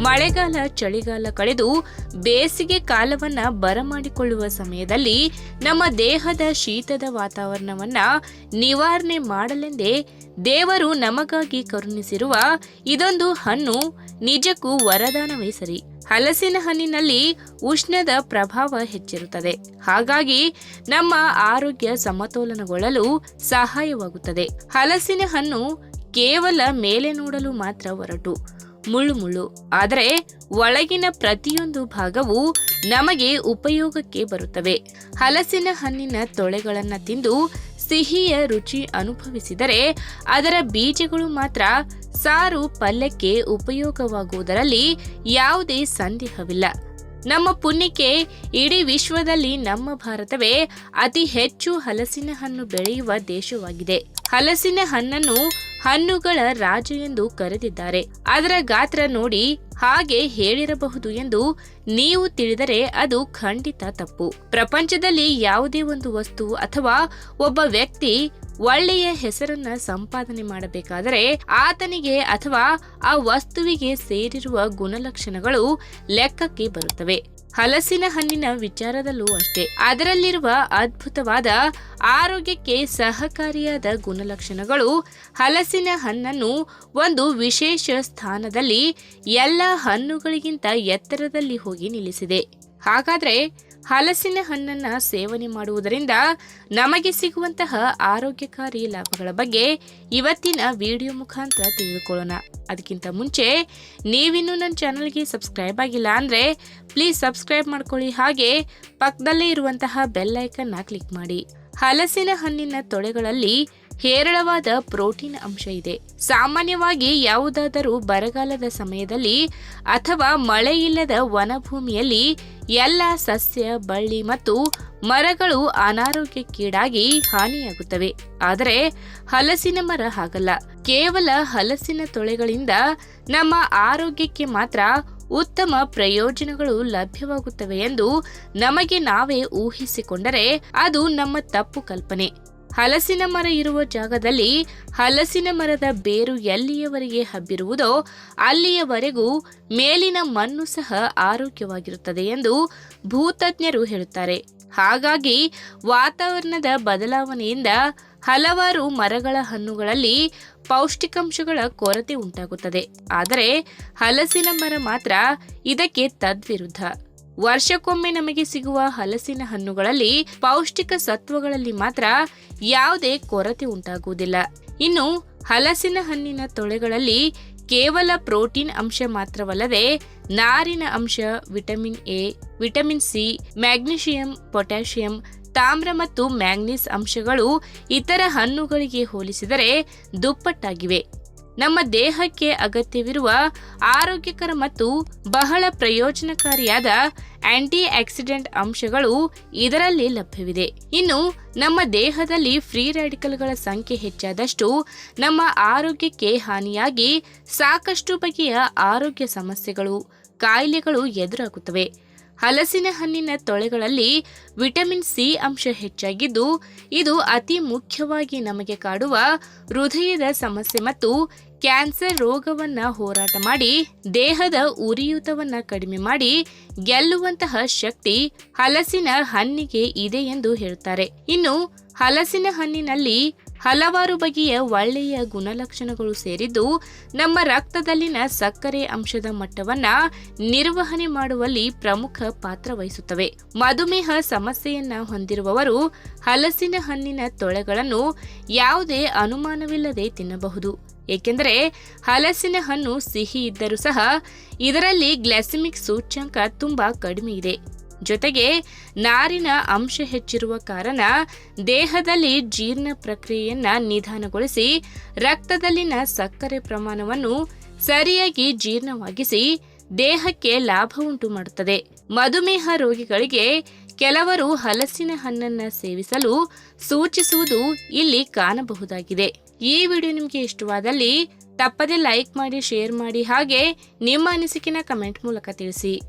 ಮಳೆಗಾಲ, ಚಳಿಗಾಲ ಕಳೆದು ಬೇಸಿಗೆ ಕಾಲವನ್ನ ಬರಮಾಡಿಕೊಳ್ಳುವ ಸಮಯದಲ್ಲಿ ನಮ್ಮ ದೇಹದ ಶೀತದ ವಾತಾವರಣವನ್ನ ನಿವಾರಣೆ ಮಾಡಲೆಂದೇ ದೇವರು ನಮಗಾಗಿ ಕರುಣಿಸಿರುವ ಇದೊಂದು ಹಣ್ಣು ನಿಜಕ್ಕೂ ವರದಾನವೇ ಸರಿ ಹಲಸಿನ ಹಣ್ಣಿನಲ್ಲಿ ಉಷ್ಣದ ಪ್ರಭಾವ ಹೆಚ್ಚಿರುತ್ತದೆ. ಹಾಗಾಗಿ ನಮ್ಮ ಆರೋಗ್ಯ ಸಮತೋಲನಗೊಳ್ಳಲು ಸಹಾಯವಾಗುತ್ತದೆ. ಹಲಸಿನ ಹಣ್ಣು ಕೇವಲ ಮೇಲೆ ನೋಡಲು ಮಾತ್ರ ಹೊರಟು. ಮುಳ್ಳು ಮುಳ್ಳು ಆದರೆ ಒಳಗಿನ ಪ್ರತಿಯೊಂದು ಭಾಗವು ನಮಗೆ ಉಪಯೋಗಕ್ಕೆ ಬರುತ್ತವೆ. ಹಲಸಿನ ಹಣ್ಣಿನ ತೊಳೆಗಳನ್ನು ತಿಂದು ಸಿಹಿಯ ರುಚಿ ಅನುಭವಿಸಿದರೆ ಅದರ ಬೀಜಗಳು ಮಾತ್ರ ಸಾರು ಪಲ್ಯಕ್ಕೆ ಉಪಯೋಗವಾಗುವುದರಲ್ಲಿ ಯಾವುದೇ ಸಂದೇಹವಿಲ್ಲ. ನಮ್ಮ ಪುಣ್ಯಕ್ಕೆ ಇಡೀ ವಿಶ್ವದಲ್ಲಿ ನಮ್ಮ ಭಾರತವೇ ಅತಿ ಹೆಚ್ಚು ಹಲಸಿನ ಹಣ್ಣು ಬೆಳೆಯುವ ದೇಶವಾಗಿದೆ. ಹಲಸಿನ ಹಣ್ಣನ್ನು ಹಣ್ಣುಗಳ ರಾಜ ಎಂದು ಕರೆದಿದ್ದಾರೆ. ಅದರ ಗಾತ್ರ ನೋಡಿ ಹಾಗೆ ಹೇಳಿರಬಹುದು ಎಂದು ನೀವು ತಿಳಿದರೆ ಅದು ಖಂಡಿತ ತಪ್ಪು. ಪ್ರಪಂಚದಲ್ಲಿ ಯಾವುದೇ ಒಂದು ವಸ್ತು ಅಥವಾ ಒಬ್ಬ ವ್ಯಕ್ತಿ ಒಳ್ಳೆಯ ಹೆಸರನ್ನ ಸಂಪಾದನೆ ಮಾಡಬೇಕಾದರೆ ಆತನಿಗೆ ಅಥವಾ ಆ ವಸ್ತುವಿಗೆ ಸೇರಿರುವ ಗುಣಲಕ್ಷಣಗಳು ಲೆಕ್ಕಕ್ಕೆ ಬರುತ್ತವೆ. ಹಲಸಿನ ಹಣ್ಣಿನ ವಿಚಾರದಲ್ಲೂ ಅಷ್ಟೇ. ಅದರಲ್ಲಿರುವ ಅದ್ಭುತವಾದ ಆರೋಗ್ಯಕ್ಕೆ ಸಹಕಾರಿಯಾದ ಗುಣಲಕ್ಷಣಗಳು ಹಲಸಿನ ಹಣ್ಣನ್ನು ಒಂದು ವಿಶೇಷ ಸ್ಥಾನದಲ್ಲಿ ಎಲ್ಲ ಹಣ್ಣುಗಳಿಗಿಂತ ಎತ್ತರದಲ್ಲಿ ಹೋಗಿ ನಿಲ್ಲಿಸಿದೆ. ಹಾಗಾದ್ರೆ ಹಲಸಿನ ಹಣ್ಣನ್ನ ಸೇವನೆ ಮಾಡುವುದರಿಂದ ನಮಗೆ ಸಿಗುವಂತಹ ಆರೋಗ್ಯಕಾರಿ ಲಾಭಗಳ ಬಗ್ಗೆ ಇವತ್ತಿನ ವಿಡಿಯೋ ಮುಖಾಂತರ ತಿಳಿದುಕೊಳ್ಳೋಣ. ಅದಕ್ಕಿಂತ ಮುಂಚೆ ನೀವಿನ್ನೂ ನನ್ನ ಚಾನಲ್ಗೆ ಸಬ್ಸ್ಕ್ರೈಬ್ ಆಗಿಲ್ಲ ಅಂದರೆ ಪ್ಲೀಸ್ ಸಬ್ಸ್ಕ್ರೈಬ್ ಮಾಡ್ಕೊಳ್ಳಿ. ಹಾಗೆ ಪಕ್ಕದಲ್ಲೇ ಇರುವಂತಹ ಬೆಲ್ ಐಕನ್ನ ಕ್ಲಿಕ್ ಮಾಡಿ. ಹಲಸಿನ ಹಣ್ಣಿನ ತೊಳೆಗಳಲ್ಲಿ ಹೇರಳವಾದ ಪ್ರೋಟೀನ್ ಅಂಶ ಇದೆ. ಸಾಮಾನ್ಯವಾಗಿ ಯಾವುದಾದರೂ ಬರಗಾಲದ ಸಮಯದಲ್ಲಿ ಅಥವಾ ಮಳೆಯಿಲ್ಲದ ವನಭೂಮಿಯಲ್ಲಿ ಎಲ್ಲ ಸಸ್ಯ, ಬಳ್ಳಿ ಮತ್ತು ಮರಗಳು ಅನಾರೋಗ್ಯಕ್ಕೀಡಾಗಿ ಹಾನಿಯಾಗುತ್ತವೆ. ಆದರೆ ಹಲಸಿನ ಮರ ಹಾಗಲ್ಲ. ಕೇವಲ ಹಲಸಿನ ತೊಳೆಗಳಿಂದ ನಮ್ಮ ಆರೋಗ್ಯಕ್ಕೆ ಮಾತ್ರ ಉತ್ತಮ ಪ್ರಯೋಜನಗಳು ಲಭ್ಯವಾಗುತ್ತವೆ ಎಂದು ನಮಗೆ ನಾವೇ ಊಹಿಸಿಕೊಂಡರೆ ಅದು ನಮ್ಮ ತಪ್ಪು ಕಲ್ಪನೆ. ಹಲಸಿನ ಮರ ಇರುವ ಜಾಗದಲ್ಲಿ ಹಲಸಿನ ಮರದ ಬೇರು ಎಲ್ಲಿಯವರೆಗೆ ಹಬ್ಬಿರುವುದೋ ಅಲ್ಲಿಯವರೆಗೂ ಮೇಲಿನ ಮಣ್ಣು ಸಹ ಆರೋಗ್ಯವಾಗಿರುತ್ತದೆ ಎಂದು ಭೂತಜ್ಞರು ಹೇಳುತ್ತಾರೆ. ಹಾಗಾಗಿ ವಾತಾವರಣದ ಬದಲಾವಣೆಯಿಂದ ಹಲವಾರು ಮರಗಳ ಹಣ್ಣುಗಳಲ್ಲಿ ಪೌಷ್ಟಿಕಾಂಶಗಳ ಕೊರತೆ ಉಂಟಾಗುತ್ತದೆ. ಆದರೆ ಹಲಸಿನ ಮರ ಮಾತ್ರ ಇದಕ್ಕೆ ತದ್ವಿರುದ್ಧ. ವರ್ಷಕ್ಕೊಮ್ಮೆ ನಮಗೆ ಸಿಗುವ ಹಲಸಿನ ಹಣ್ಣುಗಳಲ್ಲಿ ಪೌಷ್ಟಿಕ ಸತ್ವಗಳಲ್ಲಿ ಮಾತ್ರ ಯಾವುದೇ ಕೊರತೆ ಉಂಟಾಗುವುದಿಲ್ಲ. ಇನ್ನು ಹಲಸಿನ ಹಣ್ಣಿನ ತೊಳೆಗಳಲ್ಲಿ ಕೇವಲ ಪ್ರೋಟೀನ್ ಅಂಶ ಮಾತ್ರವಲ್ಲದೆ ನಾರಿನ ಅಂಶ, vitamin A, vitamin C, magnesium, potassium, ತಾಮ್ರ ಮತ್ತು ಮ್ಯಾಂಗ್ನೀಸ್ ಅಂಶಗಳು ಇತರ ಹಣ್ಣುಗಳಿಗೆ ಹೋಲಿಸಿದರೆ ದುಪ್ಪಟ್ಟಾಗಿವೆ. ನಮ್ಮ ದೇಹಕ್ಕೆ ಅಗತ್ಯವಿರುವ ಆರೋಗ್ಯಕರ ಮತ್ತು ಬಹಳ ಪ್ರಯೋಜನಕಾರಿಯಾದ ಆಂಟಿ ಆಕ್ಸಿಡೆಂಟ್ ಅಂಶಗಳು ಇದರಲ್ಲಿ ಲಭ್ಯವಿದೆ. ಇನ್ನು ನಮ್ಮ ದೇಹದಲ್ಲಿ ಫ್ರೀ ರೆಡಿಕಲ್ಗಳ ಸಂಖ್ಯೆ ಹೆಚ್ಚಾದಷ್ಟು ನಮ್ಮ ಆರೋಗ್ಯಕ್ಕೆ ಹಾನಿಯಾಗಿ ಸಾಕಷ್ಟು ಬಗೆಯ ಆರೋಗ್ಯ ಸಮಸ್ಯೆಗಳು, ಕಾಯಿಲೆಗಳು ಎದುರಾಗುತ್ತವೆ. ಹಲಸಿನ ಹಣ್ಣಿನ ತೊಳೆಗಳಲ್ಲಿ ವಿಟಮಿನ್ ಸಿ ಅಂಶ ಹೆಚ್ಚಾಗಿದ್ದು, ಇದು ಅತಿ ಮುಖ್ಯವಾಗಿ ನಮಗೆ ಕಾಡುವ ಹೃದಯದ ಸಮಸ್ಯೆ ಮತ್ತು ಕ್ಯಾನ್ಸರ್ ರೋಗವನ್ನು ಹೋರಾಟ ಮಾಡಿ, ದೇಹದ ಉರಿಯೂತವನ್ನು ಕಡಿಮೆ ಮಾಡಿ ಗೆಲ್ಲುವಂತಹ ಶಕ್ತಿ ಹಲಸಿನ ಹಣ್ಣಿಗೆ ಇದೆ ಎಂದು ಹೇಳುತ್ತಾರೆ. ಇನ್ನು, ಹಲಸಿನ ಹಣ್ಣಿನಲ್ಲಿ ಹಲವಾರು ಬಗೆಯ ಒಳ್ಳೆಯ ಗುಣಲಕ್ಷಣಗಳು ಸೇರಿದ್ದು ನಮ್ಮ ರಕ್ತದಲ್ಲಿನ ಸಕ್ಕರೆ ಅಂಶದ ಮಟ್ಟವನ್ನ ನಿರ್ವಹಣೆ ಮಾಡುವಲ್ಲಿ ಪ್ರಮುಖ ಪಾತ್ರ ವಹಿಸುತ್ತವೆ. ಮಧುಮೇಹ ಸಮಸ್ಯೆಯನ್ನ ಹೊಂದಿರುವವರು ಹಲಸಿನ ಹಣ್ಣಿನ ತೊಳೆಗಳನ್ನು ಯಾವುದೇ ಅನುಮಾನವಿಲ್ಲದೆ ತಿನ್ನಬಹುದು. ಏಕೆಂದರೆ ಹಲಸಿನ ಹಣ್ಣು ಸಿಹಿ ಇದ್ದರೂ ಸಹ ಇದರಲ್ಲಿ ಗ್ಲಾಸಿಮಿಕ್ ಸೂಚ್ಯಂಕ ತುಂಬಾ ಕಡಿಮೆ ಇದೆ. ಜೊತೆಗೆ ನಾರಿನ ಅಂಶ ಹೆಚ್ಚಿರುವ ಕಾರಣ ದೇಹದಲ್ಲಿ ಜೀರ್ಣ ಪ್ರಕ್ರಿಯೆಯನ್ನ ನಿಧಾನಗೊಳಿಸಿ ರಕ್ತದಲ್ಲಿನ ಸಕ್ಕರೆ ಪ್ರಮಾಣವನ್ನು ಸರಿಯಾಗಿ ಜೀರ್ಣವಾಗಿಸಿ ದೇಹಕ್ಕೆ ಲಾಭ ಉಂಟು ಮಾಡುತ್ತದೆ. ಮಧುಮೇಹ ರೋಗಿಗಳಿಗೆ ಕೆಲವರು ಹಲಸಿನ ಹಣ್ಣನ್ನು ಸೇವಿಸಲು ಸೂಚಿಸುವುದು ಇಲ್ಲಿ ಕಾಣಬಹುದಾಗಿದೆ. ಈ ವಿಡಿಯೋ ನಿಮಗೆ ಇಷ್ಟವಾದಲ್ಲಿ ತಪ್ಪದೆ ಲೈಕ್ ಮಾಡಿ, ಶೇರ್ ಮಾಡಿ ಹಾಗೆ ನಿಮ್ಮ ಅನಿಸಿಕೆನ ಕಮೆಂಟ್ ಮೂಲಕ ತಿಳಿಸಿ.